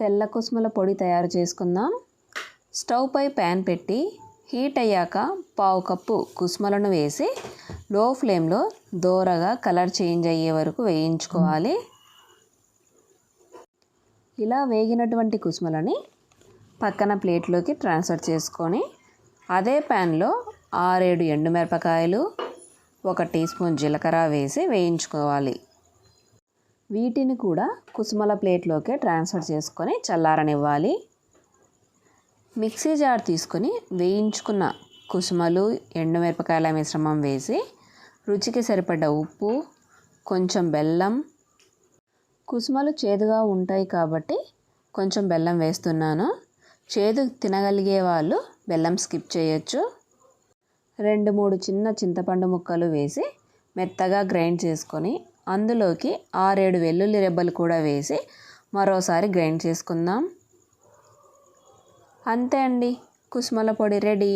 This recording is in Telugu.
తెల్ల కుసుమల పొడి తయారు చేసుకుందాం. స్టవ్ పై ప్యాన్ పెట్టి హీట్ అయ్యాక పావు కప్పు కుసుమలను వేసి లో ఫ్లేమ్లో దోరగా కలర్ చేంజ్ అయ్యే వరకు వేయించుకోవాలి. ఇలా వేగినటువంటి కుసుమలని పక్కన ప్లేట్లోకి ట్రాన్స్ఫర్ చేసుకొని అదే ప్యాన్లో ఆరేడు ఎండుమిరపకాయలు ఒక టీ స్పూన్ జీలకర్ర వేసి వేయించుకోవాలి. వీటిని కూడా కుసుమల ప్లేట్లోకి ట్రాన్స్ఫర్ చేసుకొని చల్లారనివ్వాలి. మిక్సీ జార్ తీసుకొని వేయించుకున్న కుసుమలు ఎండుమిరపకాయల మిశ్రమం వేసి రుచికి సరిపడ్డ ఉప్పు కొంచెం బెల్లం. కుసుమలు చేదుగా ఉంటాయి కాబట్టి కొంచెం బెల్లం వేస్తున్నాను. చేదు తినగలిగే వాళ్ళు బెల్లం స్కిప్ చేయొచ్చు. రెండు మూడు చిన్న చింతపండు ముక్కలు వేసి మెత్తగా గ్రైండ్ చేసుకొని అందులోకి ఆరేడు వెల్లుల్లి రెబ్బలు కూడా వేసి మరోసారి గ్రైండ్ చేసుకుందాం. అంతే అండి. కుసుమల పొడి రెడీ.